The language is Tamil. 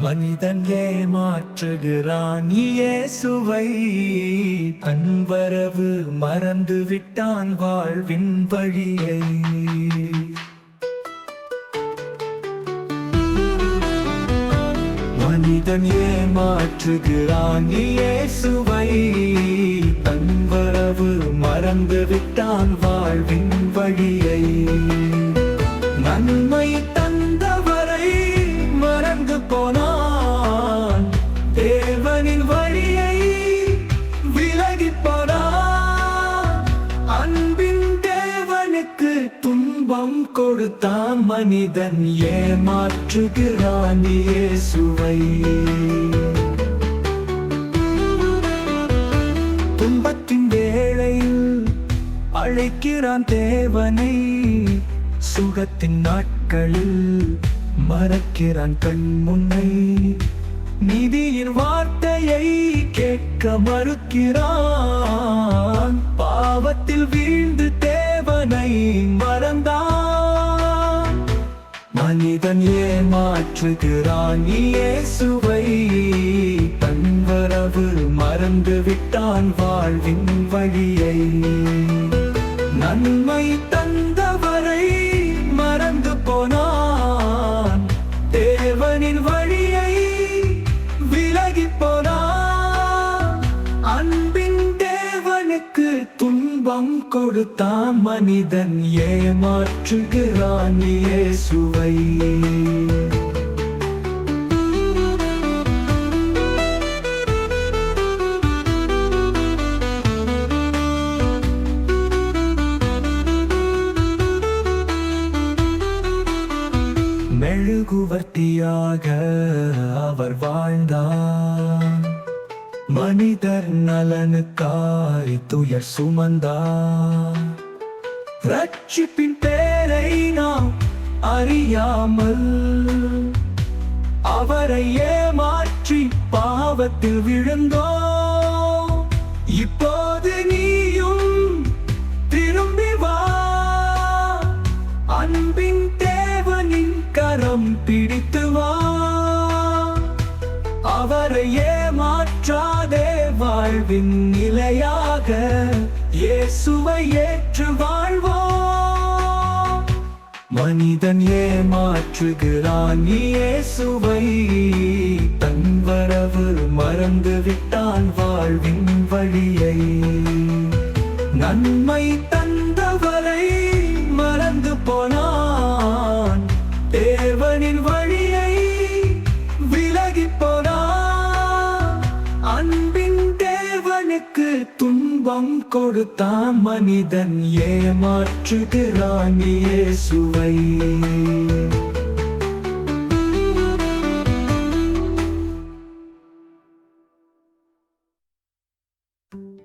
மனிதன் ஏமாற்றுகிறான் இயேசுவை. அன்பரவு மறந்து விட்டான் வாழ்வின் வழியை. மனிதன் ஏமாற்றுகிறான் இயேசுவை. அன்பரவு மறந்து விட்டான் வாழ்வின் வழியை. நன்மை கொடுத்தான் மனிதன் ஏமாற்றுகிறான் இயேசுவை. துன்பத்தின் வேளையில் அழைக்கிறான் தேவனை. சுகத்தின் நாட்களில் மறக்கிறான் கண் முன்னை. நீதியின் வார்த்தையை கேட்க மறுக்கிறான். பாவத்தில் வீழ்ந்து தேவனை மனிதன் ஏமாற்றுகிறான் இயேசுவை. தன் வரவு மறந்து விட்டான் வாழ்வின் வழியை. நன்மை தந்தவரை மறந்து போனான். தேவனின் தேவனுக்கு துன்பம் கொடுத்தான் மனிதன் ஏமாற்றுகிறான் சுவை மெழுகுவர்த்தியாக அவர் வாழ்ந்தார். மனிதர் நலனுக்காய் துயர் சுமந்தார். ரட்சிப்பின் பேரை நாம் அறியாமல் அவரை ஏமாற்றி பாவத்தில் விழுந்தோ இப்போது நீயும் திரும்பி வா. அன்பின் தேவனின் கரம் பிடித்து வா. அவரை ஏமாற்றாதே வாழ்வின் நிலையாக இயேசுவை ஏற்று வாழ்வோம். மனிதன் ஏமாற்றுகிறான் இயேசுவை. தன் வரவு மறந்து விட்டான் வாழ்வின் வழியை. நன்மை த தேவனுக்கு துன்பம் கொடுத்தான் மனிதன் ஏமாற்றுகிறான் இயேசுவை.